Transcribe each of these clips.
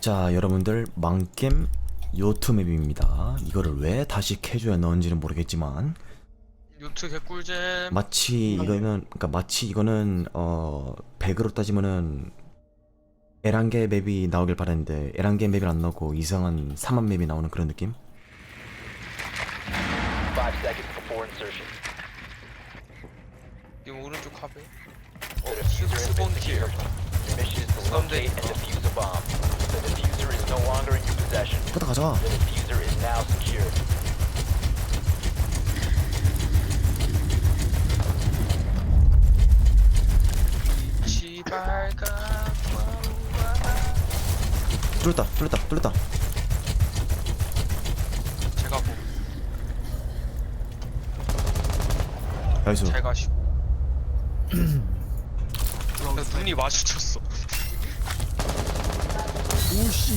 자 여러분들 망겜 요트 맵입니다 이거를 왜 다시 캐주에 넣은지는 모르겠지만 요트 개꿀잼 마치 이거는 그러니까 마치 이거는 어 백으로 따지면은 에란게 맵이 나오길 바랬는데 에란게 맵을 안 나오고 이상한 사만 맵이 나오는 그런 느낌? Five seconds before insertion. 지금 오른쪽 카베 The 어 diffuser has been 스폰티어 secured. Your mission is to Someday- locate and defuse a bomb. The diffuser is no longer in your possession. 가다 가자 The diffuser is now secured. 시발가 뚫렸다 뚫렸다 뚫렸다 제가 뭐 나이스 잘 가시고 나 눈이 마주쳤어 오씨.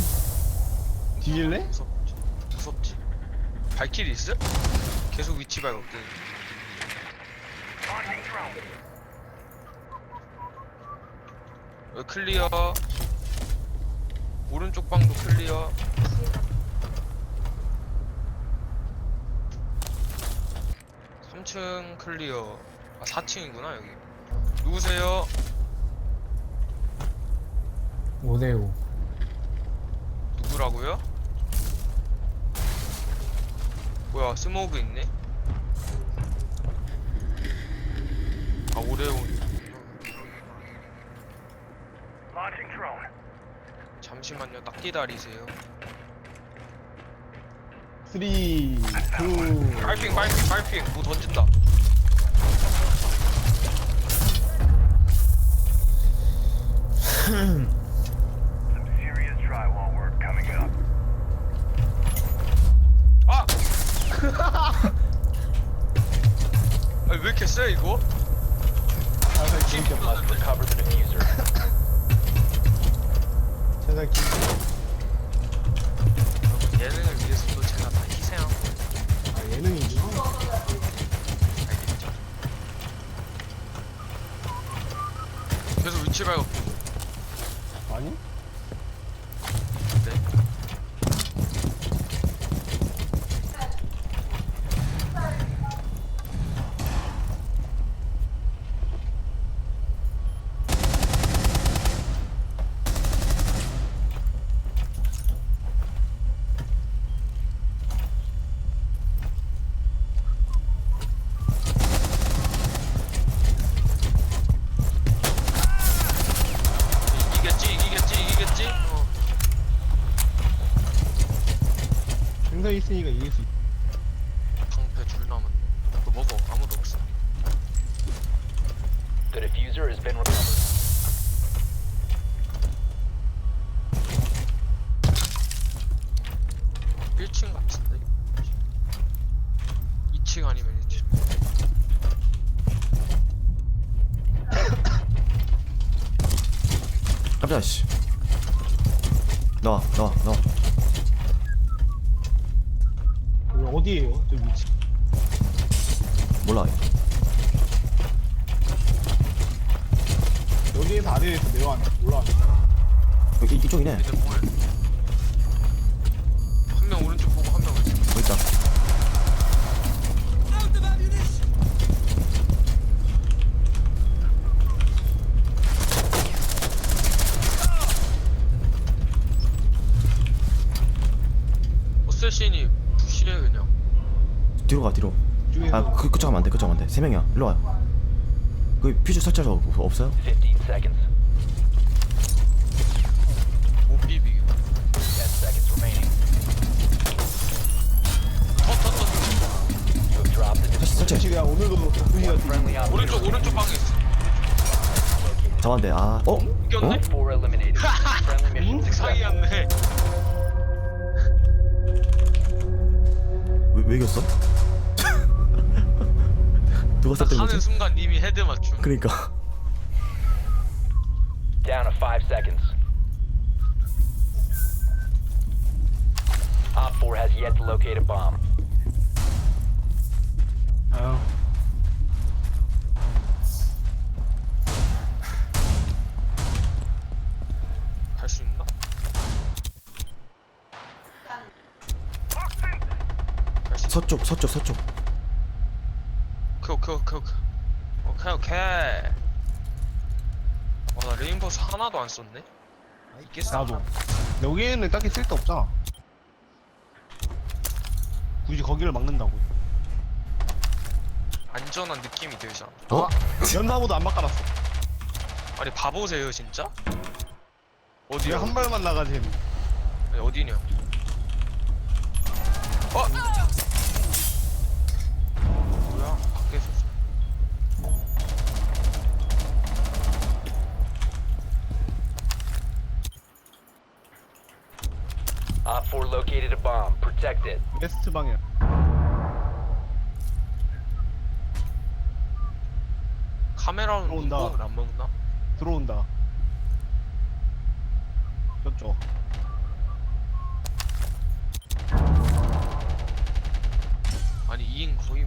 뒤질래? 무섭지. 무섭지 발키리 있어? 계속 위치 발각 뜨는 어, 클리어. 오른쪽 방도 클리어. 삼층 클리어. 아 4층이구나 여기. 누구세요? 5대5 누구라고요? 뭐야 스모그 있네? 아 오레온 잠시만요 딱 기다리세요 3 2 빨핑 빨핑 빨핑 뭐 던진다 계속 위치 발각 아니? 네. 이기겠지 이기겠지 이기겠지 어. 생선 있으니까 이길 수 있... 방패 줄 남은 너 먹어. 아무도 없어. The diffuser has been recovered. 1층 같은데? 2층 아니면 1층? 깜짝이야 씨. 나와 나와 나와 어디에요? 저 위치. 몰라. 여기에서 아래에서 내려왔네 올라왔네 여기 이쪽이네. 뭘 퓨즈 설치할 수 없- 없어요? 15 seconds. 못 비비고 10 seconds remaining. 터터터 You have dropped the 설치 설치 위치가 오늘도 덕분이가 friendly operator 오른쪽 오른쪽 방에 있어. 잡았는데 아 어? 어? Four eliminated. Friendly mission successful. 사기였네 하는 순간 님이 헤드 맞춤. 그러니까 Down to five seconds. Op 4 has yet to locate a bomb. 아유. 갈 수 있나? 갈 수 있- 서쪽 서쪽 서쪽 오케이 오케이 오케이 오케이 오케이 오케이 와나 레인버스 하나도 안 썼네 이게 나도 여기에는 딱히 쓸데 없잖아 굳이 거기를 막는다고 안전한 느낌이 들잖아 어? 연사보도 안 바꿔놨어 아니 바보세요 진짜? 어디야? 한 발만 나가지 아니, 어디냐? 어? 웨스트 방향 카메라는 들어온다. 안 먹나? 들어온다 저쪽 아니 2인 거의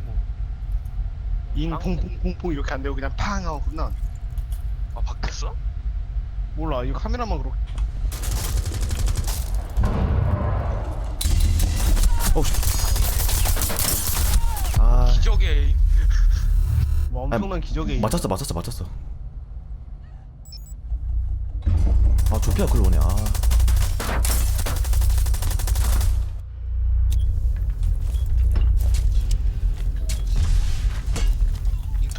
뭐잉 빵. 퐁퐁 퐁 퐁 이렇게 안 되고 그냥 팡 하고 끝나 아 바뀌었어? 몰라 이거 카메라만 그렇게 아. 기적의 에임. 뭐 엄청난 기적의 맞췄어 맞췄어 맞췄어. 아 조피아 글로 오네 아.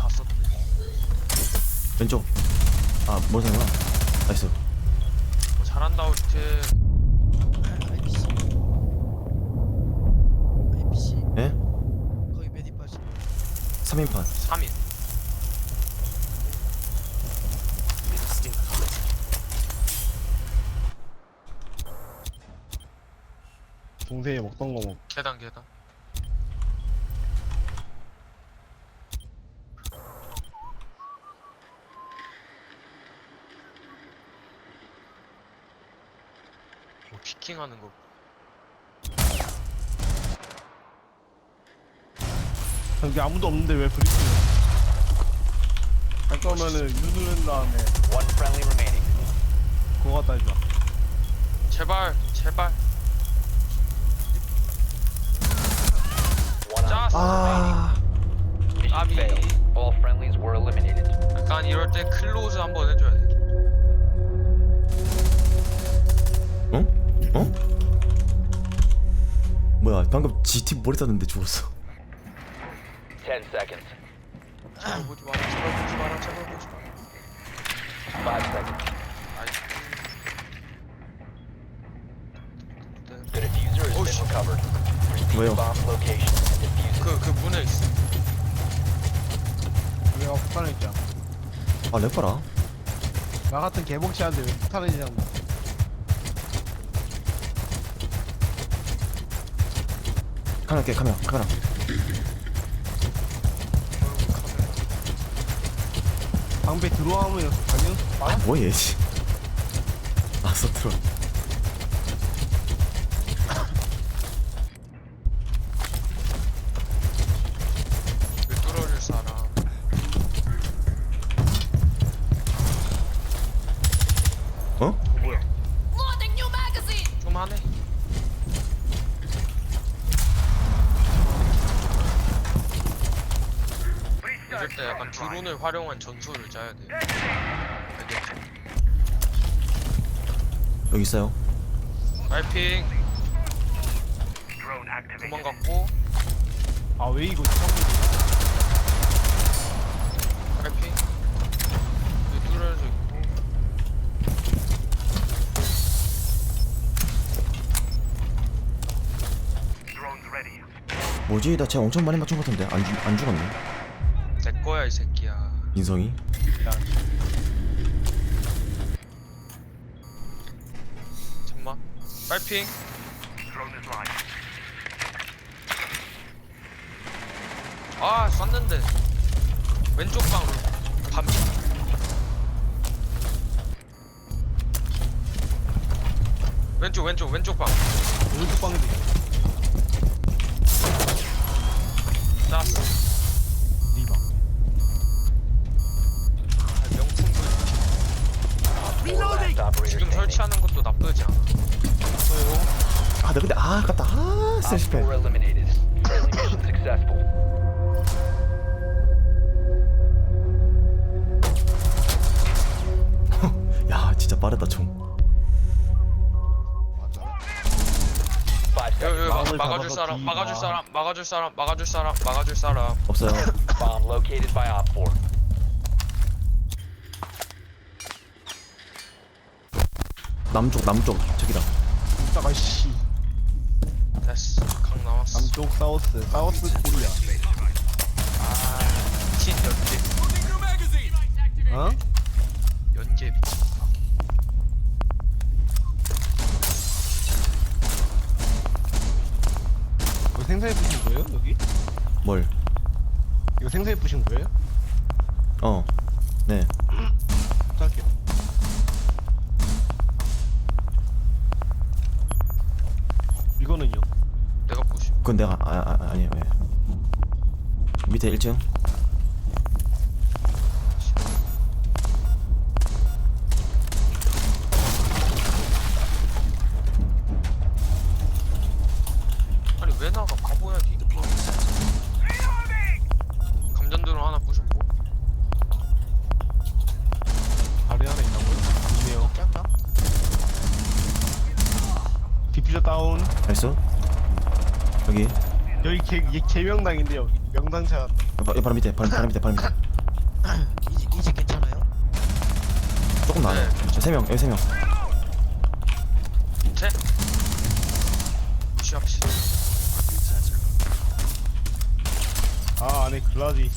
썼네. 왼쪽. 아 뭐상이야? 나이스. 뭐 잘한다 우리 팀 IPC IPC 예? 거기 메디파시 3인판 3인 동생이 먹던 거 먹. 계단 계단. 뭐 피킹하는 거 여기 아무도 없는데 왜 브리핑? 할 거면은 유두른 다음에 One friendly remaining. 그거 갖다 해줘. 제발 제발 One on 짰어 아 mission 아비. failed. All friendlies were eliminated. 약간 이럴 때 클로즈 한번 해줘야 돼 어? 어? 뭐야 방금 GT 머리 쌌는데 죽었어 Ten seconds. 제발 보지 마라 제발 보지 마라 제발 보지 마라 Five seconds. 아이 The diffuser has Oh, been recovered. Proceed to bomb location and defuse it. 그, 그 문에 있어 내가 폭탄을 있잖아. 아 렉봐라 나 같은 개복치한테 왜 폭탄을 지냐고. 카메라 깨 카메라 카메라 방배 들어오면 가면 아 뭐야 씨. 아, 왜 뚫어줄 사람. 어? 뭐야? Loading new magazine! 좀 하네 이럴 때 약간 드론을 활용한 전술을 짜야 돼 알겠지? 여기 있어요 activated. 도망갔고 아 왜 이거 처음에 빨핑 여기 뚫어져 있고. 뭐지 나 쟤 엄청 많이 맞춘 것 같은데 안, 죽- 안 죽었네 인성이? 잠만 빨핑. 아 쐈는데. 왼쪽 방으로. 밤. 왼쪽 왼쪽 왼쪽 방. 오른쪽 방에도 있어. 쐈어 리바. 아, 명품 불 Four last operator 지금 standing. 설치하는 것도 나쁘지 않아 아나 근데 아 아깝다 아 Op 셀시패 4 eliminated. Friendly successful. 야 진짜 빠르다 총 Five seconds. 여기 막- 마음을 막아줄 잡아서 사람 뒤집어. 막아줄 사람 막아줄 사람 막아줄 사람 막아줄 사람 없어요 Bomb located by Op 4. 남쪽 남쪽 저기다 이따가 씨 남쪽 사우스 사우스 코리아 친 연계 어? 연계 이거 생사에 부신 거예요 여기? 뭘? 이거 생사에 부신 거예요? 어 네. 그건 내가 아, 아 아니에요 예. 밑에 1층 개, 얘 개명당인데 여기 명당차. 바, 바로 밑에 바로, 바로 밑에 바로 밑에. 이제 이제 괜찮아요? 조금 나아요. 네. 세명 여기 세명. 제 무시합시다. 아 안에 글라지.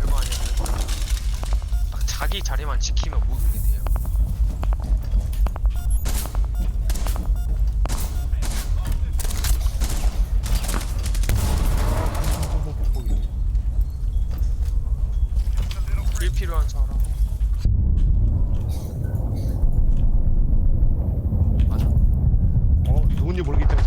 별거 아니야 별거 아니야. 딱 자기 자리만 지키면 모든 게 돼요 일 필요한 사람 맞아 어 누군지 모르겠지만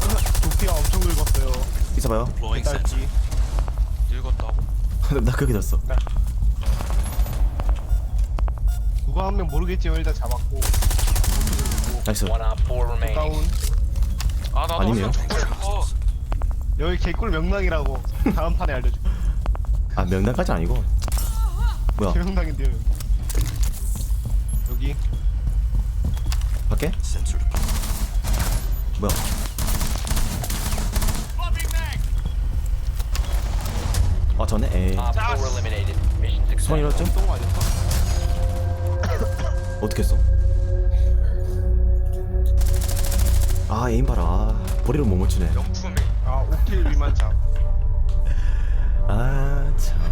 잡았 도피가 엄청 긁었어요 있어봐요 딸지 늙었다고? 나 그렇게 됐어. 누가 한 명 모르겠지만 일단 잡았고. 나이스. One Op 4 remaining. 다운. 아 나도 아니네요. 싶어. 여기 개꿀 명당이라고 다음 판에 알려줄게 아 명단까지 아니고. 뭐야? 개명당인데요 여기 여기. 밖에? 뭐야 아 전에 에이. Op 4 eliminated. Mission 손. 잃었죠? 어떻게 했어? 아 에임 봐라. 아, 머리를 못 맞추네. 명품에 아 5킬 미만 잡 아참아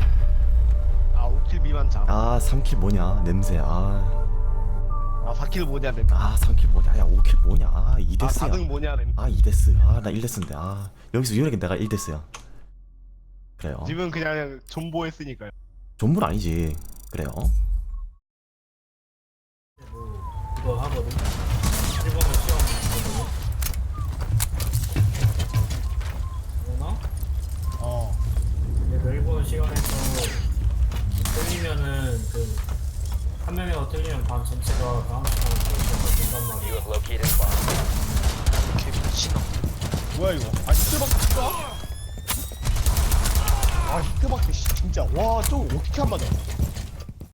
아 5킬 미만 잡 아, 3킬 뭐냐 냄새. 아, 아 4킬 뭐냐 램아 3킬 뭐냐. 야 5킬 뭐냐. 아아 2데스야. 4등 뭐냐 램아 2데스. 아나 1데스인데. 아 여기서 유일하게 내가 1데스야 그래요 지금 그냥 존보했으니까요 전부는 아니지 그래요 그거 하거든. 1번을 시험 보거든. 뭐나? 어 근데 그 1번 시간에서 틀리면은 그, 한 명이가 틀리면 반 전체가 다음 시간에 틀린단 You 말이야. have located a bomb. 개 미친놈 뭐야 이거 아 진짜? 아 히트박스 씨 진짜. 와 저거 어떻게 안 맞아